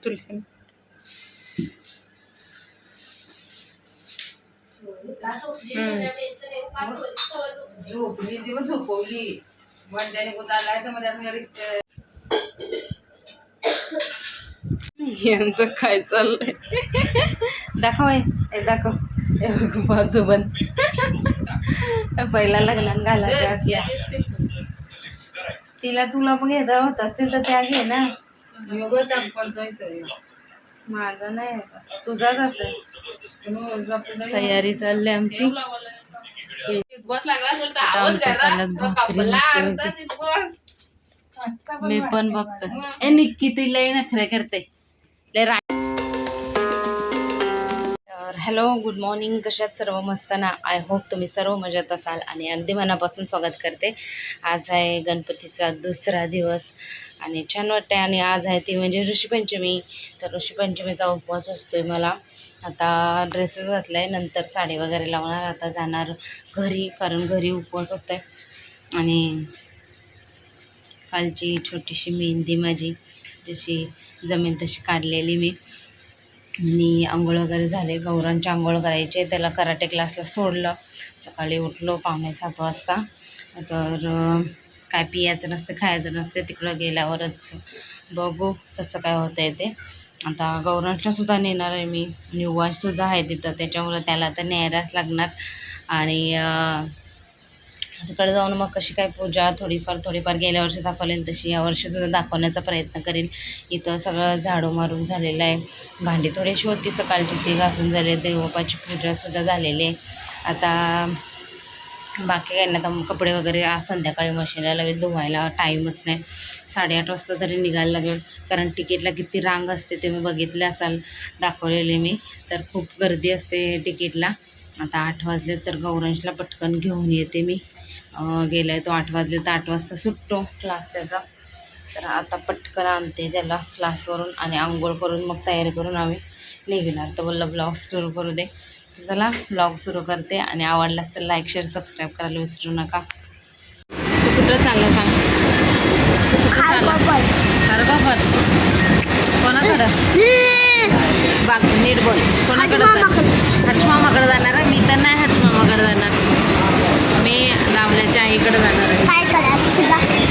तुलसी. झोपली ती पण झोपवली वंड्याने गुतालाय तर मध्ये असं घरी यांचं काय चाललंय? दाखव हे, हे दाखव. हे बाजू बंद. पहिला लग्नात घालायच्या असल्या तिला तुला पण घेता होत असतील तर त्या घे ना. आपण माझा नाही? तुझाच असेल. तयारी चालली आमची. मी पण बघतो. ए निक्की ती लय नखरे करते. लय रा तर हॅलो गुड मॉर्निंग. कशात सर्व मस्त ना? आय होप तुम्ही सर्व मजेत असाल आणि अगदी मनापासून स्वागत करते. आज आहे गणपतीचा दुसरा दिवस. आणि छान वाटते आणि आज आहे ती म्हणजे ऋषीपंचमी. तर ऋषीपंचमीचा उपवास असतो आहे मला. आता ड्रेसेस घातला आहे नंतर साडी वगैरे लावणार. आता जाणार घरी कारण घरी उपवास असतो आहे आणि कालची छोटीशी मेहंदी माझी. जशी जमेल तशी काढलेली मी. आणि आंघोळ वगैरे झाले. गौरांची आंघोळ करायचे. त्याला कराटे क्लासला सोडलं. सकाळी उठलो. पावणे सात वाजता. तर काय पियाचं नसतं खायचं नसतं तिकडं गेल्यावरच बघू कसं काय होतं आहे ते. आता गौरांशलासुद्धा नेणार आहे मी. निवाससुद्धा आहे तिथं त्याच्यामुळं त्याला तर न्यायलाच लागणार. आणि तिकडे जाऊन मग कशी काय पूजा थोडीफार थोडीफार गेल्या वर्षी दाखवलेन तशी या वर्षीसुद्धा दाखवण्याचा प्रयत्न करेन. इथं सगळं झाडू मारून झालेलं आहे. भांडी थोडीशी होती सकाळची ती घासून झाले देवबापाची पूजासुद्धा झालेली आहे. आता बाकी काही नाही आता कपडे वगैरे आज संध्याकाळी मशीनला लागेल धुवायला टाईमच नाही. साडेआठ वाजता तरी निघायला लागेल. कारण तिकीटला किती रांग असते ते मी बघितले असाल दाखवलेले मी. तर खूप गर्दी असते तिकीटला. आता आठ वाजले तर गौरांशला पटकन घेऊन येते मी. अं, आहे तो आठ वाजले तर आठ वाजता सुटतो क्लास त्याचा. तर आता पटकन आणते त्याला क्लासवरून आणि आंघोळ करून मग तयारी करून आम्ही निघणार. तर बोललं ब्लॉग सुरू करू दे. तर चला ब्लॉग सुरू करते आणि आवडलास तर लाईक शेअर सबस्क्राईब करायला विसरू नका. तू कुठं चाललं सांग? अरे बाबा कोणाकडं? बाग नीट बोल. कोणाकडं हर्षमामाकडे जाणार आहे? मी तर नाही हर्षमामाकडे जाणार. मी रावल्याच्या आईकडे जाणार आहे. काय करायचं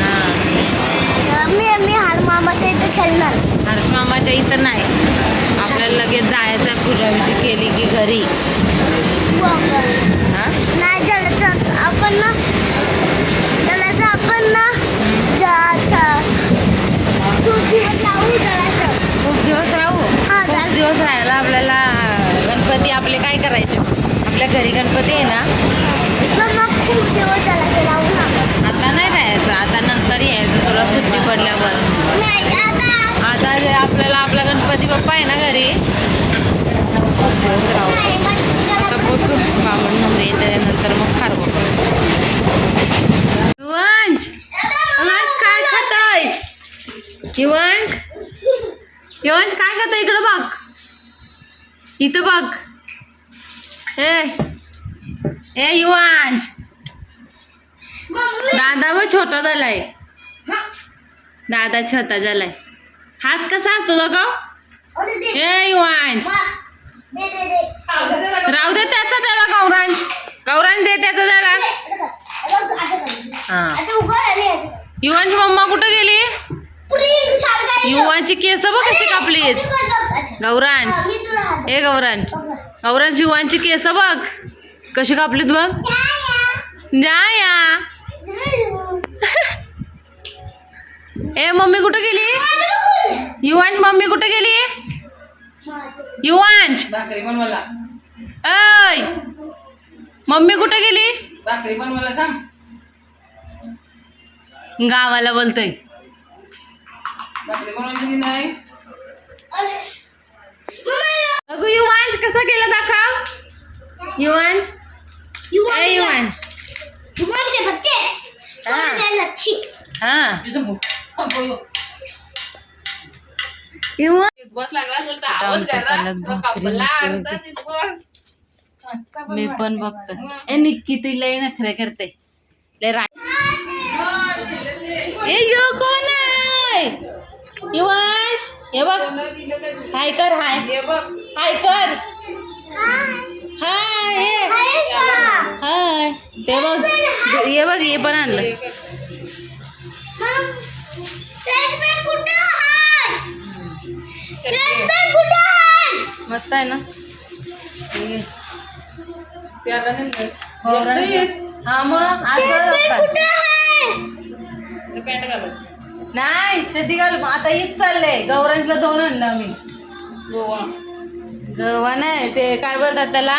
हां. मी मी हार मामाच्या इथे खेळणार. हर्षमामाच्या इथं नाही. आपल्याला लगेच जायचं आहे पूजा बिजा केली की घरी. हां? नाही झालं आपण ना तर आपण ना तू दिवस करायचं खूप दिवस राहू? हां, खूप. दिवस राहायला आपल्याला गणपती आपले काय करायचे? आपल्या घरी गणपती आहे ना? खूप दिवस झाला आता नाही राहायचं आता नंतर यायचं. तुला सुट्टी पडल्यावर नाही आता आता जे आपल्याला आपला आहे ना घरी. दिवस राहू आता पोचू. बामण नंबर त्याच्यानंतर मग खारगो युवंश युवंश काय खाताय? युवंश युवंश काय खाताय इकडं बघ. इथं बघ. ए ए युवांश दादा व छोटा झालाय. दादा छोटा झालाय. हाच कसा असतो तो ग? ए युवंश. राहू दे त्याचा त्याला गौरांश. गौरांश दे त्याचा त्याला. हा. युवांची मम्मा कुठं गेली. युवांची केस बघ कशी कापली. गौरांश. हा, गौरांश. गौरांश युवांची केस बघ. कशी कापलीत बघ. जा या ए मम्मी कुठं गेली? युवांश मम्मी कुठं गेली? युवांश भाकरी पण मला ऐ! मम्मी कुठं गेली? भाकरी पण मला सांग. गावाला बोलतोय. भाकरी बनवली नाही. अगं युवांश कसा केला दाखव. युवांश ए युवांश हा. हा. मस्त मी. पण बघतो. ए निक्की ती लय नखरे करते. लय रा ए यो कोण आहे? युवांश हे बघ. हाय कर हाय. हे बघ. हाय कर. हाय हे. हाय. ते बघ. हे बघ हे पण आणलं. मस्त आहे ना? त्याला नाही गौरांचं- हा मग असतात. पॅन्ट घालायची नाही चड्डी घाल आता हीच चाललंय. गौरांजला दोन आणलं आम्ही. गोवा. गरवा नाही ते काय बोलतात त्याला?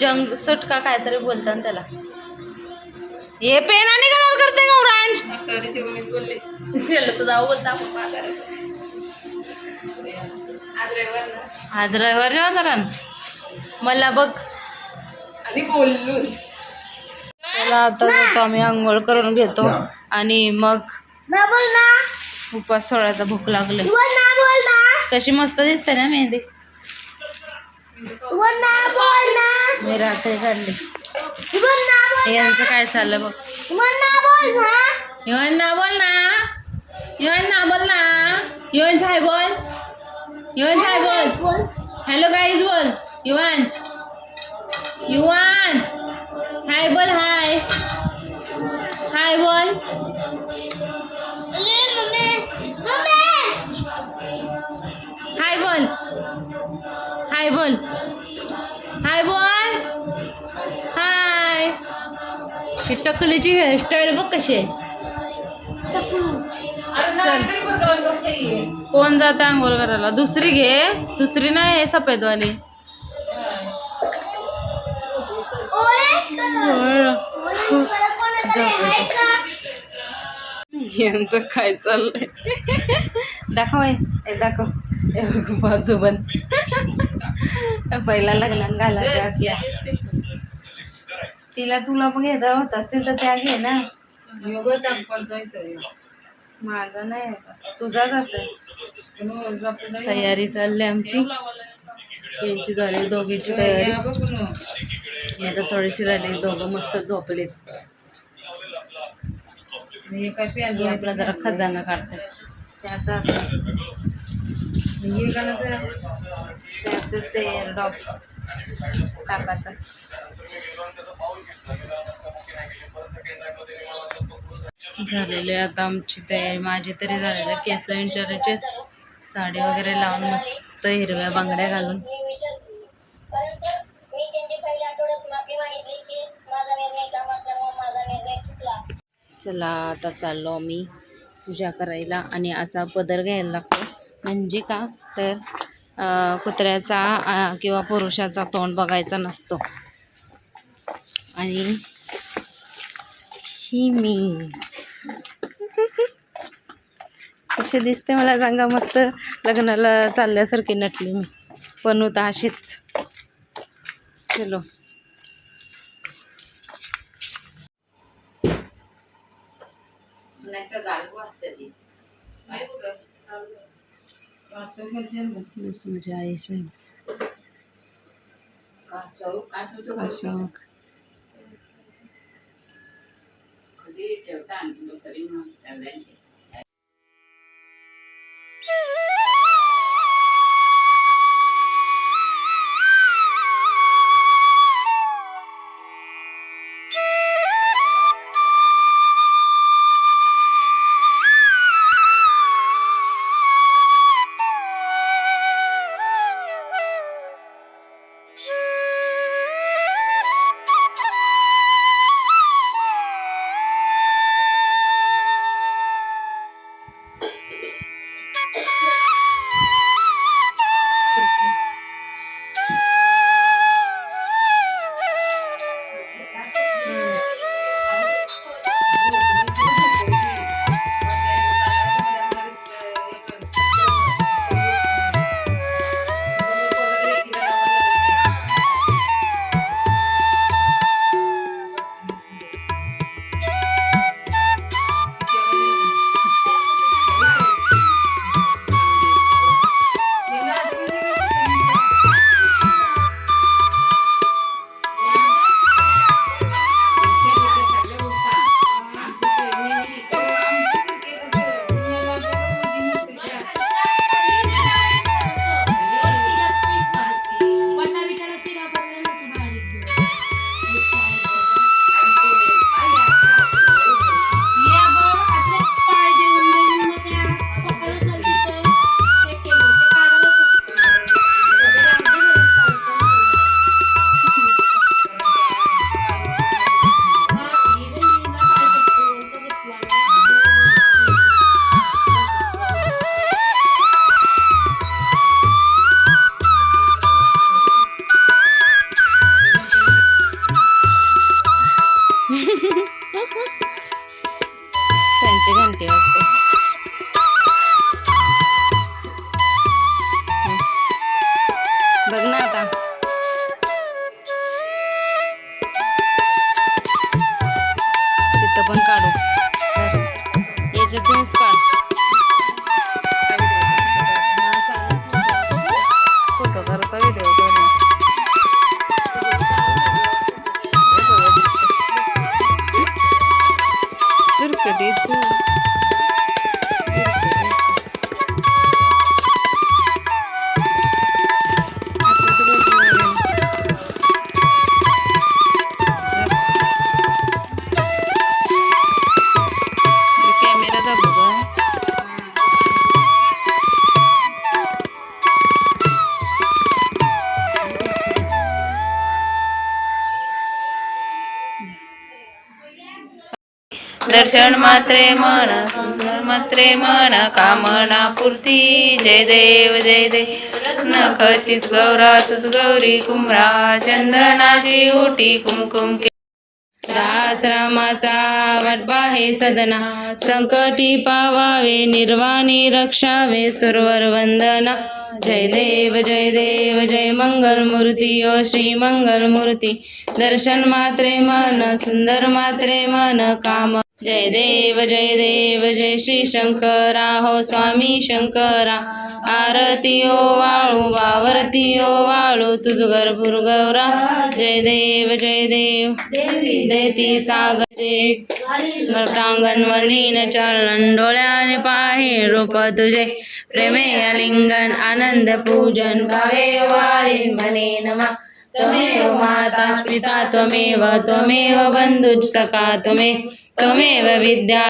जंग सूट का काहीतरी बोलतात त्याला. हे पेन आणि कलर करते गौरांज सॉरी ते मी बोलले. त्याला तर जाऊ बोलता आपण बाजारात. आज रविवार बाजारात मला बघ. आणि बोललो. चला आता जातो आम्ही आंघोळ करून घेतो. आणि मग उपास सोडायचा भूक लागले. कशी मस्त दिसते ना मेहंदी? मी रात्री काढली. यांचं काय चाललं बघ. युवन ना बोल ना. युवन ना बोल ना. छाय बोल. युवन छाय बोल हॅलो गाईज बोल युवांश युवांश हाय बोल हाय हाय बोल हाय बोल हाय बोल हाय बोल हाय टकलीची हेअरस्टाईल बघ कशी आहे. कोण जात आंघोळ करायला? दुसरी घे. दुसरी नाही आहे सफेदवाली. यांचं काय चाललंय? दाखव हे. दाखव. बाजू बंद. पहिला लग्नात घालायचं तिला तुला पण घेता होत असतील तर त्या घे ना. योगच आपण जायचं माझा नाही आहे? तुझाच असेल. तयारी चालली आमची. यांची झाली दोघींची तयारी. मी आता थोडीशी राहिली दोघं मस्त झोपलेत. हे काय आपला जरा खजाना काढतात त्याचा हे गाणं त्याच ते एअरडॉप टाकायचं. झालेले आता आमची तयारी माझी तरी झालेली केस विंचरायचे साडी वगैरे लावून मस्त हिरव्या बांगड्या घालून. चला आता चाललो मी पूजा करायला आणि असा पदर घ्यायला लागतो. म्हणजे का? तर कुत्र्याचा किंवा पुरुषाचा तोंड बघायचा नसतो. आणि ही मी. कशी दिसते मला सांगा मस्त लग्नाला चालल्यासारखी नटली मी. पण होता अशीच. चलो. नाही तर घालू असं काय कुठं? असं कसं बस मुझे आई से असं असं तो ಸಂಜೆ ಗಂಟೆ ಹೊತ್ತು दर्शन मात्रे मन सुंदर मात्रे मन कामना पूर्ती. जय देव जय देव. नखचित गौरा तुझ गौरी कुमरा चंदनाची उटी कुमकुम आश्रमाचा वटबा हे सदना. संकटी पावावे निर्वाणी रक्षावे सुरवर वंदना. जय देव जय देव जय मंगल मूर्ती ओ श्री मंगल मूर्ती. दर्शन मात्रे मन सुंदर मात्रे मन काम जय देव जय देव जय श्री शंकरा हो स्वामी शंकरा. आरती ओ वाळू वावरती ओ वाळू तुझ गर्भुर गौरा जय देव जय देव देती सागर दे. प्रांगण मलिन चालन डोळ्याने पाहे रूप तुझे. प्रेमे अलिंगन आनंद पूजन भावे वारी मने नमा. त्वमेव माता पिता त्वमेव त्वमेव बंधु सखा त्वमे त्वमेव विद्या।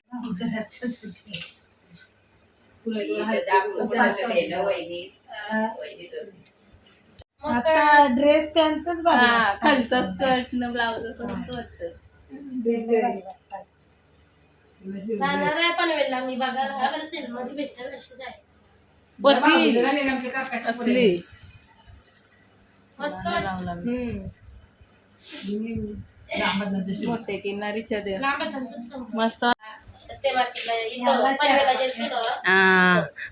आता ड्रेस त्यांचाच बघा. खालचा स्कर्ट न ब्लाउज जाणार आहे पनवेलला मी बघायला. सेलमध्ये भेटेल अशी जाय असली. मस्त. मोठे किनारीच्या देव. मस्त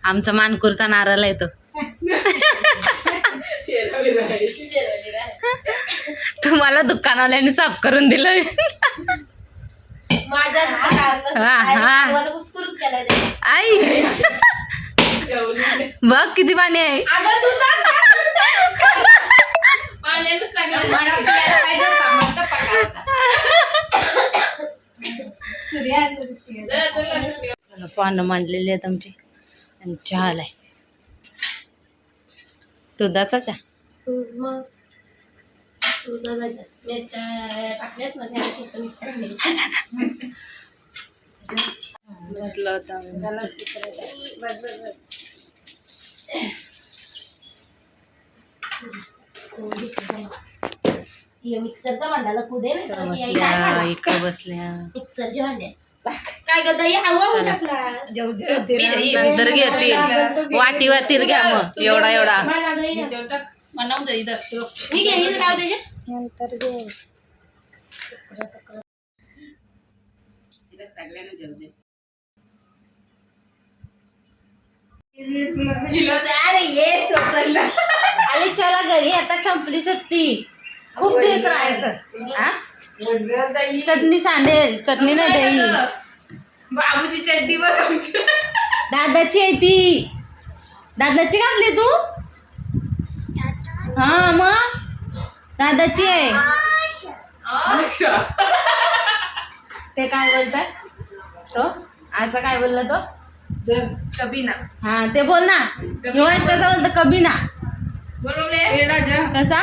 आमचा मानपूरचा नारळ आहे तो. तुम्हाला दुकानवाल्याने साफ करून दिलं. आई. बघ किती पाणी आहे. अगं तू टाक, टाक, टाक. पाण्यातच टाकलं. चला, पानं मांडलेली आहेत आमची. आणि चहा आलाय. दुधाचा चहा? तू मग तू जरा जास्त मिरच्या टाकल्यास ना त्या फक्त मी टाकले. बसलो होतो आम्ही. ये मिक्सरचा काय बसल्या? इकडं बसल्या. काय ग दही हवा टाकला. नंतर घेतील वाटी घ्या मग. एवढा एवढा. दही. मी घेईन त्याच्यात अरे ये चला घरी आता संपली सुट्टी. खूप दिवस राहायचं. हा? चटणी सांडेल चटणी नाही दही. बाबूची चड्डी बघ आमची. दादाची आहे ती. दादाची घातली तू? हा मग? दादाची आहे. ते काय बोलतात? तो? असं काय बोलला तो? कभी ना हा ते बोल ना. युवांश कसा बोलतो? कभी ना बरोबर पेडा जा कसा?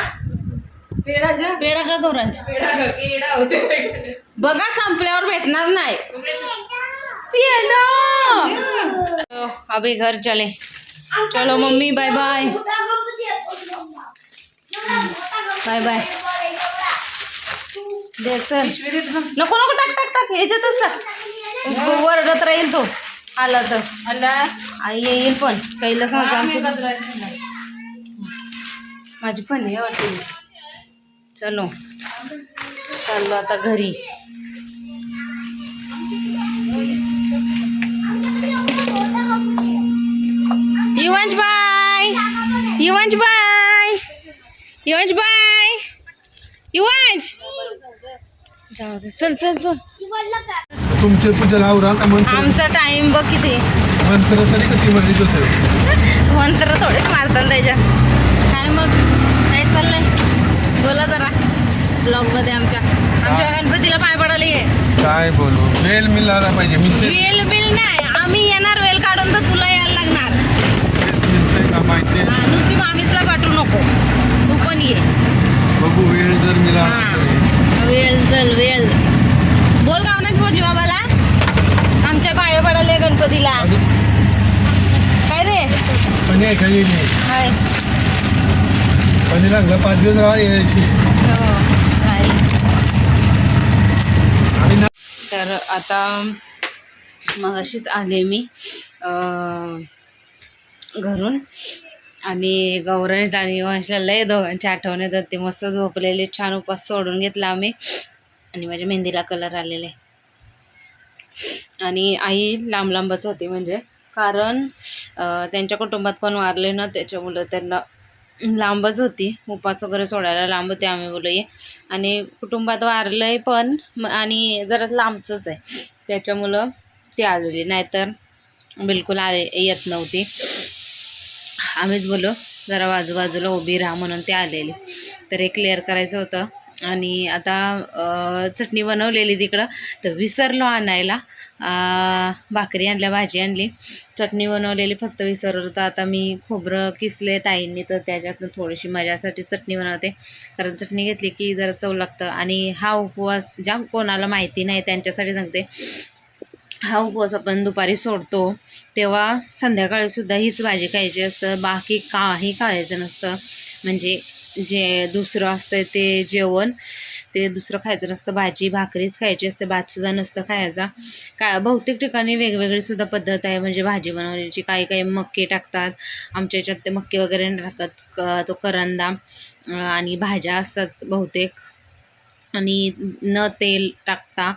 पेडा जा पेढा का गौरांचा पेडा ग पेडा होते. बघा संपल्यावर भेटणार नाही. पियानो तो, अभी घर चले. चलो mummy bye bye bye bye नको नको टाक टाक टाक. याच्यातच टाक. वरडत राहील तो. आला तर. आला. आई येईल पण. कैला सांगतो आमची माझी पण आहे वाटते चलो. चाललो आता घरी. Yuvansh bye. Yuvansh bye. Yuvansh bye. Yuvansh. जाऊ दे चल चल चल. तुमचे पूजा लावरा आमचा टाइम बघ किती. मंत्र तरी कशी म्हणलीच होते मंत्र थोडेच मारतात त्याच्या काय मग काय चाललंय बोला जरा. ब्लॉगमध्ये आमच्या. आमच्या गणपतीला पाय पडायला ये. काय बोलू? वेल मिळाला पाहिजे. वेल बिल नाही. आम्ही येणार वेल काढून तर तुला यायला लागणार. मिळतंय का माहिती हा, नुसती मामीसला पाठवू नको. तू पण ये. बघू वेळ जर मिळाला हा. तर. वेळ चल वेळ बोल गावनाच मोठी बाबाला. आमच्या पाया पडाले गणपतीला. काय रे? पण काही नाही. हाय. पाणी लागलं पाच दिवस राहा यायची. तर आता मग अशीच आले मी घरून. आणि गौराने आणि वंशला लय दोघांची आठवण येतात. ते मस्त झोपलेले छान उपास सोडून घेतला आम्ही. आणि माझ्या मेहंदीला कलर आलेला. आहे आणि आई लांब लांबच होती म्हणजे. कारण त्यांच्या कुटुंबात कोण वारले ना त्याच्यामुळं त्यांना लांबच होती. उपास वगैरे सोडायला लांब होते आम्ही बोलू ये आणि कुटुंबात वारलं आहे पण आणि जरा लांबचंच आहे. त्याच्यामुळं ती आलेली. नाहीतर बिलकुल आले येत नव्हती. आम्हीच बोलो जरा बाजूबाजूला उभी राहा म्हणून ती आलेली. तर हे क्लिअर करायचं होतं. आणि आता चटणी बनवलेली तिकडं. तर विसरलो आणायला. भाकरी आणल्या भाजी आणली. चटणी बनवलेली फक्त विसरलो तर आता मी खोबरं किसले ताईंनी तर त्याच्यातनं थोडीशी माझ्यासाठी चटणी बनवते. कारण चटणी घेतली की जरा चव लागतं. आणि हा उपवास ज्या कोणाला माहिती नाही त्यांच्यासाठी सांगते. हा उपवास आपण दुपारी सोडतो. तेव्हा संध्याकाळीसुद्धा हीच भाजी खायची असतं. बाकी काही खायचं नसतं. म्हणजे जे दुसरं असतं ते जेवण. ते दुसरं खायचं नसतं भाजी भाकरीच खायची असते भातसुद्धा नसतं खायचा. काय बहुतेक ठिकाणी वेगवेगळी सुद्धा पद्धत आहे म्हणजे भाजी बनवण्याची काही काही मक्के टाकतात आमच्या याच्यात ते मक्के वगैरे नाही टाकत क तो करंदा आणि भाज्या असतात बहुतेक. आणि न तेल टाकता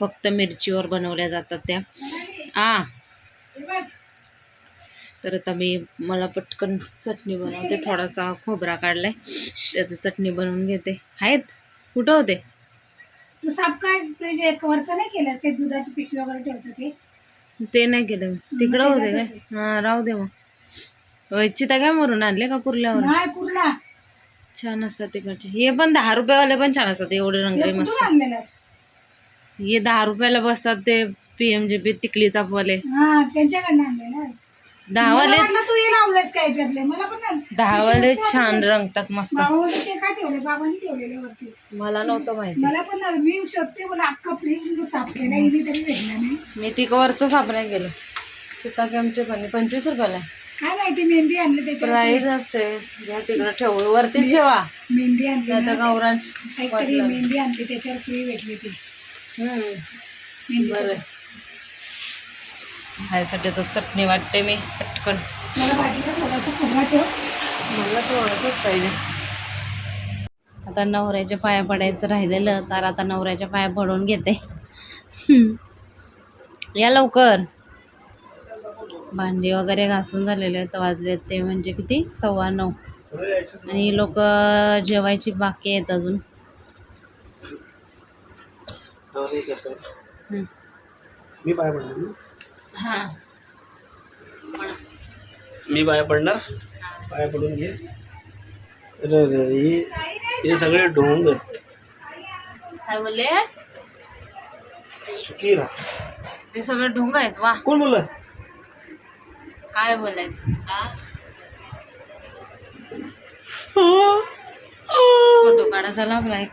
फक्त मिरचीवर बनवल्या जातात त्या. आ! तर आता मी मला पटकन चटणी बनवते थोडासा खोबरा काढलाय. त्याचं चटणी बनवून घेते. आहेत? कुठं होते? तू साप काय फ्रीज एक वरचं नाही केलंस? ते दुधाची पिशवी वगैरे ठेवतं ते? ते नाही केलं मी. तिकडं होते काय? हां राहू दे मग. वैचिता काय मरून आणले का कुर्ल्यावर? नाही कुठला छान असतात तिकडचे. हे पण दहा रुपयावाले पण छान असतात एवढे रंगले मस्त. आणलेलास? हे दहा रुपयाला बसतात ते पी एम जे पी टिकली चापवाले. हा त्यांच्याकडनं आणलेला दहावाले तू हे लावलंस काय याच्यातले? मला पण नाही. दहावाले छान रंगतात मस्त. ते काय ठेवले बाबांनी ठेवलेले वरती. मला नव्हतं माहिती. मला पण नाही. मी शोधते मला अख्खा फ्रीज मी साफ केला हिने तरी भेटला नाही. मी तिकवरचं नाही गेलो सीताकेमचे पण. पंचवीस रुपयाला आहे. काय माहिती मेहंदी आणली त्याच्यावर. प्राईज असते. घ्या तिकडं ठेव. वरतीच ठेवा. मेहंदी आणली आता ना. गावरान काहीतरी मेहंदी आणली त्याच्यावर फ्री भेटली ती. हम्म. मेहंदी बरं. ह्यासाठी तर चटणी वाटते मी पटकन. मला थोडासा पाहिजे. आता नवऱ्याच्या पाया पडायचं राहिलेलं तर आता नवऱ्याच्या पाया पडून घेते. या लवकर. भांडी वगैरे घासून झालेले आहेत वाजले ते म्हणजे किती? सव्वा नऊ. आणि लोक जेवायची बाकी आहेत अजून. मी पाय पडणार हां. मी बाहेर पडणार? पाय पडून घे. अरे अरे हे हे सगळे ढोंग आहेत. काय बोलले? राहा हे सगळे ढोंग आहेत वा. कोण बोललं? काय बोलायचं? हा? फोटो काढा चला आपला एक.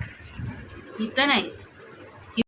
इथं नाही.